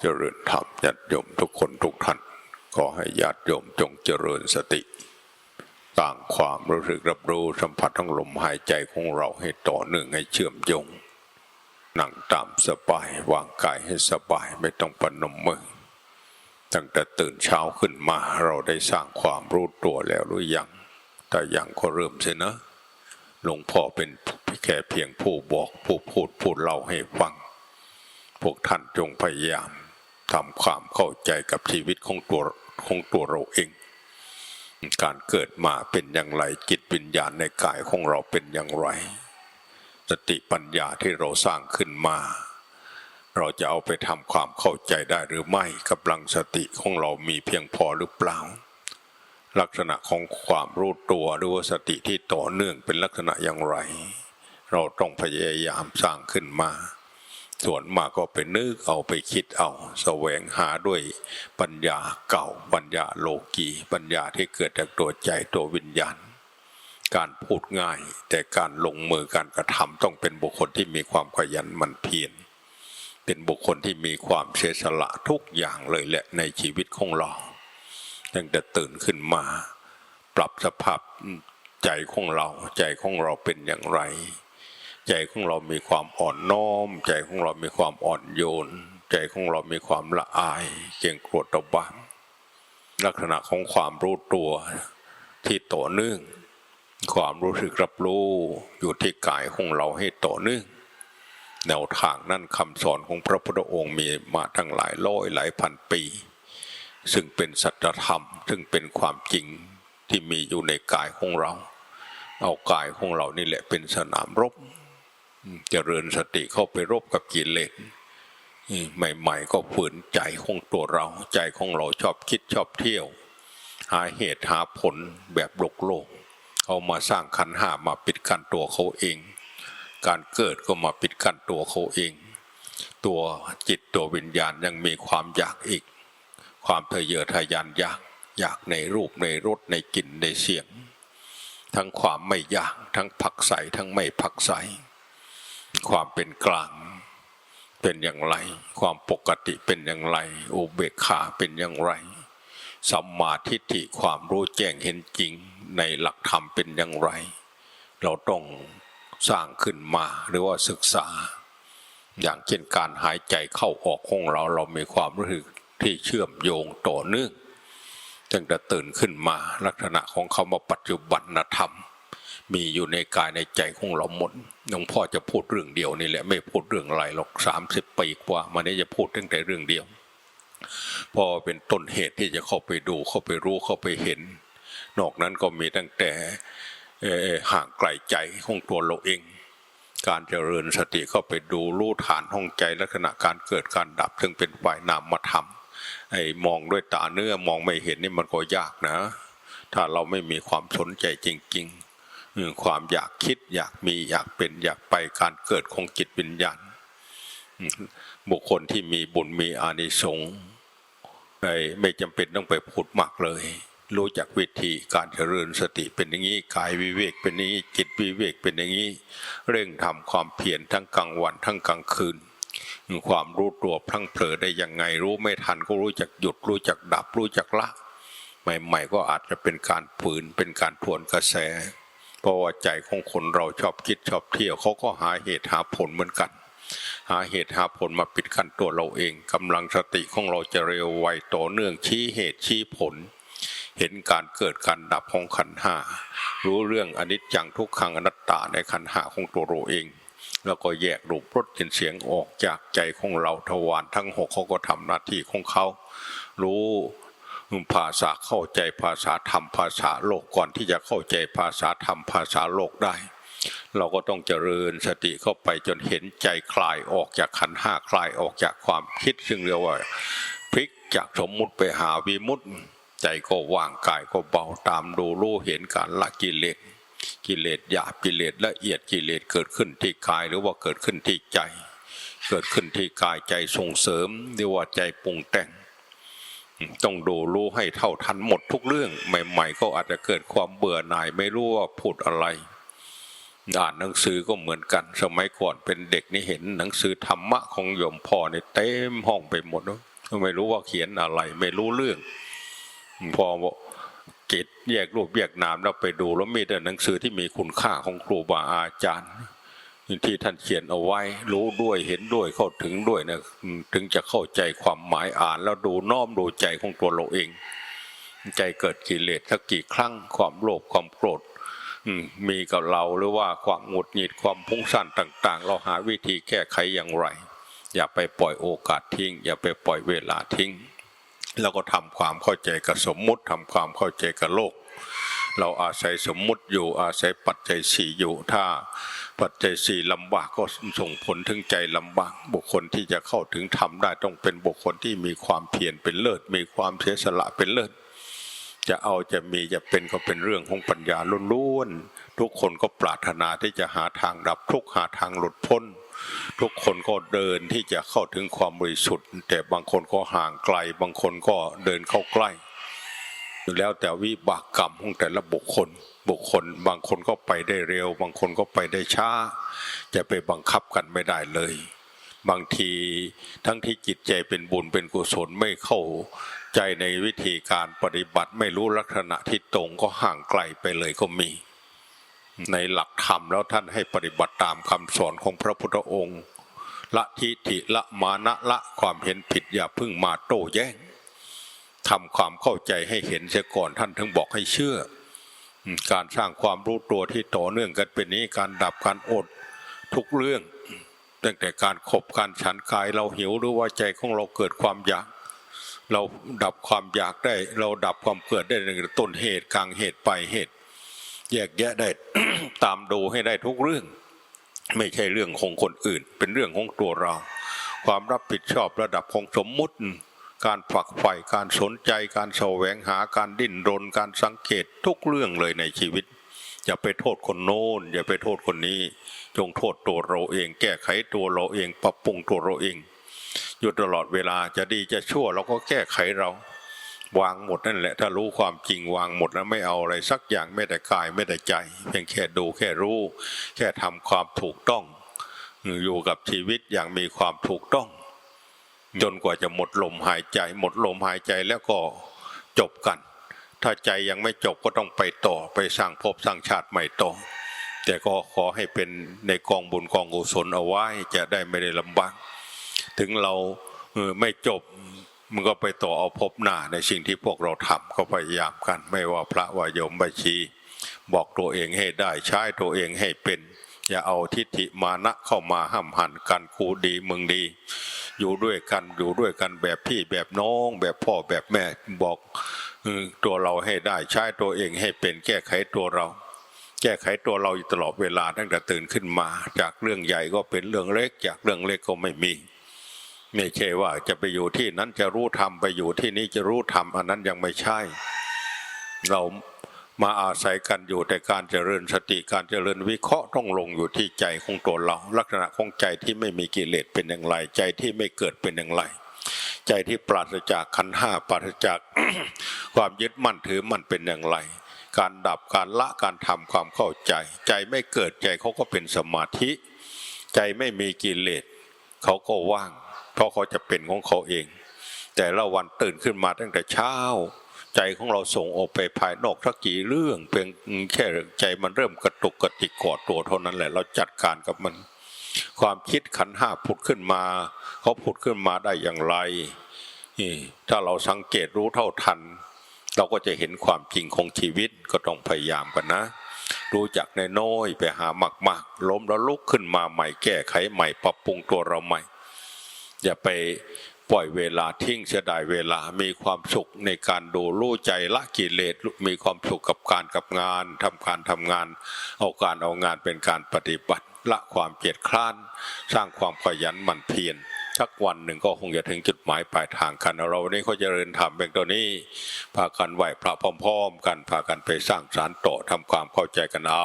เจริญธรรมญาติโยมทุกคนทุกท่านขอให้ญาติโยมจงเจริญสติ ต่างความรู้สึกรับรู้สัมผัสทั้งลมหายใจของเราให้ต่อเนื่องให้เชื่อมโยง นั่งตามสบายวางกายให้สบายไม่ต้องปนมมือ ตั้งแต่ตื่นเช้าขึ้นมาเราได้สร้างความรู้ตัวแล้วหรือยังถ้ายังก็เริ่มเสียนะหลวงพ่อเป็นแค่เพียงผู้บอกผู้พูดผู้เล่าให้ฟัง พวกท่านจงพยายาม ทำความเข้าใจกับชีวิตของตัวของตัวเราเอง การเกิดมาเป็นอย่างไรจิตวิญญาณในกายของเราเป็นอย่างไร สติปัญญาที่เราสร้างขึ้นมา เราจะเอาไปทำความเข้าใจได้หรือไม่กำลังสติของเรามีเพียงพอหรือเปล่า ลักษณะของความรู้ตัวหรือว่าสติที่ต่อเนื่องเป็นลักษณะอย่างไร เราต้องพยายามสร้างขึ้นมา ส่วนมากก็ไปนึกเอาไปคิดเอาแสวงหาด้วยปัญญาเก่าปัญญาโลกีปัญญาที่เกิดจากตัวใจตัววิญญาณ การพูดง่าย แต่การลงมือการกระทำต้องเป็นบุคคลที่มีความขยันมันเพียรเป็นบุคคลที่มีความเสียสละทุกอย่างเลยแหละในชีวิตของเราตั้งแต่ตื่นขึ้นมา ปรับสภาพใจของเราใจของเราเป็นอย่างไร ใจของเรามีความอ่อนน้อม ใจของเรามีความอ่อนโยน ใจของเรามีความละอาย เก่งกรวตบางลักษณะของความรู้ตัวที่ต่อเนื่อง ความรู้สึกรับรู้อยู่ที่กายของเราให้ต่อเนื่องแนวทางนั่นคำสอนของพระพุทธองค์มีมาทั้งหลายร้อยหลายพันปี ซึ่งเป็นสัจธรรม ซึ่งเป็นความจริงที่มีอยู่ในกายของเรา เอากายของเรานี่แหละเป็นสนามรบ เจริญสติเข้าไปรบกับกิเลสใหม่ ๆ ก็ฝืนใจของตัวเรา ใจของเราชอบคิดชอบเที่ยว หาเหตุหาผลแบบโลกโลก เอามาสร้างขันห้ามาปิดกั้นตัวเขาเอง การเกิดก็มาปิดกั้นตัวเขาเอง ตัวจิตตัววิญญาณยังมีความอยากอีก ความทะเยอทะยานอยากอยากในรูปในรสในกลิ่นในเสียง ทั้งความไม่อยากทั้งผักใสทั้งไม่ผักใส ความเป็นกลางเป็นอย่างไร ความปกติเป็นอย่างไรอุเบกขาเป็นอย่างไรสัมมาทิฏฐิความรู้แจ้งเห็นจริงในหลักธรรมเป็นอย่างไร เราต้องสร้างขึ้นมาหรือว่าศึกษา อย่างเช่นการหายใจเข้าออกของเราเรามีความรู้สึกที่เชื่อมโยงต่อเนื่องตั้งแต่ตื่นขึ้นมาลักษณะของคำว่าปัจจุบันธรรม มีอยู่ในกายในใจของเราหมด หลวงพ่อจะพูดเรื่องเดียวนี่แหละไม่พูดเรื่องอะไรหรอกสามสิบปีกว่ามันนี้จะพูดตั้งแต่เรื่องเดียว พอเป็นต้นเหตุที่จะเข้าไปดูเข้าไปรู้เข้าไปเห็น นอกนั้นก็มีตั้งแต่ห่างไกลใจของตัวเราเอง การเจริญสติเข้าไปดูรู้ฐานห้องใจลักษณะการเกิดการดับ ซึ่งเป็นฝ่ายนามธรรมไอ้มองด้วยตาเนื้อมองไม่เห็นนี่มันก็ยากนะ ถ้าเราไม่มีความสนใจจริง ๆ ความอยากคิดอยากมีอยากเป็นอยากไปการเกิดของจิตวิญญาณบุคคลที่มีบุญมีอานิสงส์ไม่จำเป็นต้องไปพูดมากเลย รู้จักวิธีการเจริญสติเป็นอย่างนี้กายวิเวกเป็นอย่างนี้จิตวิเวกเป็นอย่างนี้ เร่งทำความเพียรทั้งกลางวันทั้งกลางคืนความรู้ตัวพลังเผลอได้ยังไงรู้ไม่ทันก็รู้จักหยุดรู้จักดับรู้จักละ ใหม่ ๆ ก็อาจจะเป็นการฝืนเป็นการทวนกระแส ราะว่าใจของคนเราชอบคิดชอบเที่ยวเขาก็หาเหตุหาผลเหมือนกัน หาเหตุหาผลมาปิดกั้นตัวเราเองกำลังสติของเราจะเร็วไวต่อเนื่องชี้เหตุชี้ผล เห็นการเกิดการดับของขันห้ารู้เรื่องอนิจจังทุกขังอนัตตาในขันห้าของตัวเราเอง แล้วก็แยกรูปรสกลิ่นเสียงออกจากใจของเราทวารทั้งหกเขาก็ทำหน้าที่ของเขารู้ ภาษาเข้าใจภาษาธรรมภาษาโลกก่อนที่จะเข้าใจภาษาธรรมภาษาโลกได้ เราก็ต้องเจริญสติเข้าไปจนเห็นใจคลายออกจากขันห้าคลายออกจากความคิดซึ่งเรียกว่าพลิกจากสมมุติไปหาวิมุตติใจก็ว่างกายก็เบาตามดูรู้เห็นการละกิเลสกิเลสหยาบกิเลสละเอียดกิเลสเกิดขึ้นที่กายหรือว่าเกิดขึ้นที่ใจ เกิดขึ้นที่กายใจส่งเสริมเรียกว่าใจปรุงแต่ง ต้องดูรู้ให้เท่าทันหมดทุกเรื่อง ใหม่ ๆ ก็อาจจะเกิดความเบื่อหน่ายไม่รู้ว่าพูดอะไรอ่านหนังสือก็เหมือนกัน สมัยก่อนเป็นเด็กนี่เห็นหนังสือธรรมะของโยมพ่อเนี่ยเต็มห้องไปหมดไม่รู้ว่าเขียนอะไร ไม่รู้เรื่อง พอกิจแยกรูปแยกนามแล้วไปดูแล้วมีแต่หนังสือที่มีคุณค่าของครูบาอาจารย์ ที่ท่านเขียนเอาไว้รู้ด้วยเห็นด้วยเข้าถึงด้วยนะถึงจะเข้าใจความหมายอ่านแล้วดูน้อมดูใจของตัวเราเอง ใจเกิดกิเลสสักกี่ครั้งความโลภความโกรธมีกับเราหรือว่าความหงุดหงิดความพุ่งสั่นต่าง ๆ เราหาวิธีแก้ไขอย่างไร อย่าไปปล่อยโอกาสทิ้ง อย่าไปปล่อยเวลาทิ้งแล้วก็ทำความเข้าใจกับสมมุติทำความเข้าใจกับโลก เราอาศัยสมมุติอยู่อาศัยปัจจัยสี่อยู่ถ้า ปัจจัยสี่ลำบากก็ส่งผลถึงใจลำบาก บุคคลที่จะเข้าถึงธรรมได้ต้องเป็นบุคคลที่มีความเพียรเป็นเลิศ มีความเสียสละเป็นเลิศ จะเอาจะมีจะเป็นก็เป็นเรื่องของปัญญาล้วนๆทุกคนก็ปรารถนาที่จะหาทางดับทุกข์หาทางหลุดพ้น ทุกคนก็เดินที่จะเข้าถึงความบริสุทธิ์ แต่บางคนก็ห่างไกล บางคนก็เดินเข้าใกล้ อยู่แล้วแต่วิบากกรรมของแต่ละบุคคล บุคคล บางคนก็ไปได้เร็ว บางคนก็ไปได้ช้า จะไปบังคับกันไม่ได้เลย บางทีทั้งที่จิตใจเป็นบุญเป็นกุศลไม่เข้าใจในวิธีการปฏิบัติไม่รู้ลักษณะที่ตรงก็ห่างไกลไปเลยก็มี ในหลักธรรมแล้วท่านให้ปฏิบัติตามคำสอนของพระพุทธองค์ ละทิฏฐิละมานะละความเห็นผิดอย่าพึ่งมาโต้แย้ง ทำความเข้าใจให้เห็นเสียก่อนท่านถึงบอกให้เชื่อ การสร้างความรู้ตัวที่ต่อเนื่องกันเป็นนี้การดับการอดทุกเรื่อง ตั้งแต่การขบการฉันกายเราหิวหรือว่าใจของเราเกิดความอยาก เราดับความอยากได้ เราดับความเกิดได้ในต้นเหตุกลางเหตุปลายเหตุ แยกแยะได้ตามดูให้ได้ทุกเรื่อง ไม่ใช่เรื่องของคนอื่น เป็นเรื่องของตัวเรา ความรับผิดชอบระดับของสมมุติ การฝักใฝ่การสนใจการแสวงหาการดิ้นรนการสังเกตทุกเรื่องเลยในชีวิต อย่าไปโทษคนโน้น อย่าไปโทษคนนี้ จงโทษตัวเราเอง แก้ไขตัวเราเอง ปรับปรุงตัวเราเอง อยู่ตลอดเวลาจะดีจะชั่วเราก็แก้ไขเรา วางหมดนั่นแหละ ถ้ารู้ความจริงวางหมดแล้วไม่เอาอะไรสักอย่างไม่แต่กายไม่แต่ใจ เพียงแค่ดูแค่รู้ แค่ทำความถูกต้อง อยู่กับชีวิตอย่างมีความถูกต้อง จนกว่าจะหมดลมหายใจ หมดลมหายใจแล้วก็จบกัน ถ้าใจยังไม่จบก็ต้องไปต่อไปสร้างภพสร้างชาติใหม่ต่อแต่ก็ขอให้เป็นในกองบุญกองกุศลเอาไว้จะได้ไม่ได้ลำบากถึงเราไม่จบมันก็ไปต่อเอาพบหน้าในสิ่งที่พวกเราทำก็พยายามกัน ไม่ว่าพระวายมบัญชี บอกตัวเองให้ได้ใช้ตัวเองให้เป็น อย่าเอาทิฏฐิมานะเข้ามาห้ามหันกันกูดีมึงดี อยู่ด้วยกันอยู่ด้วยกันแบบพี่แบบน้อง แบบพ่อแบบแม่บอกตัวเราให้ได้ใช้ตัวเองให้เป็นแก้ไขตัวเรา แก้ไขตัวเราอยู่ตลอดเวลาตั้งแต่ตื่นขึ้นมา จากเรื่องใหญ่ก็เป็นเรื่องเล็ก จากเรื่องเล็กก็ไม่มีไม่ใช่ว่าจะไปอยู่ที่นั้นจะรู้ธรรมไปอยู่ที่นี้จะรู้ธรรมอันนั้นยังไม่ใช่ เรา มาอาศัยกันอยู่แต่การเจริญสติการเจริญวิเคราะห์ต้องลงอยู่ที่ใจของตัวเรา ลักษณะของใจที่ไม่มีกิเลสเป็นอย่างไร ใจที่ไม่เกิดเป็นอย่างไร ใจที่ปราศจากขันห้าปราศจากความยึดมั่นถือมั่นเป็นอย่างไร การดับการละการทำความเข้าใจ ใจไม่เกิดใจเขาก็เป็นสมาธิ ใจไม่มีกิเลสเขาก็ว่าง เพราะเขาจะเป็นของเขาเอง แต่ละวันตื่นขึ้นมาตั้งแต่เช้า ใจของเราส่งออกไปภายนอกสักกี่เรื่องเพียงแค่ใจมันเริ่มกระตุกกระติกกอดตัวเท่านั้นแหละ เราจัดการกับมัน ความคิดขันห้าผุดขึ้นมาเขาผุดขึ้นมาได้อย่างไรนี่ถ้าเราสังเกตรู้เท่าทัน เราก็จะเห็นความจริงของชีวิตก็ต้องพยายามกันนะรู้จักในน้อยไปหามากๆล้มแล้วลุกขึ้นมาใหม่แก้ไขใหม่ปรับปรุงตัวเราใหม่ อย่าไป ปล่อยเวลาทิ้งเสียดายเวลา มีความสุขในการดูรู้ใจละกิเลส มีความสุขกับการกับงานทำการทำงาน เอาการเอางานเป็นการปฏิบัติ ละความเกียจคร้าน สร้างความขยันหมั่นเพียรสักวันหนึ่งก็คงจะถึงจุดหมายปลายทางกัน เราวันนี้เขาเจริญธรรมเป็นตัวนี้พากันไหวพระพร้อม ๆ กันพากันไปสร้างสารโตอทำความเข้าใจกันเอา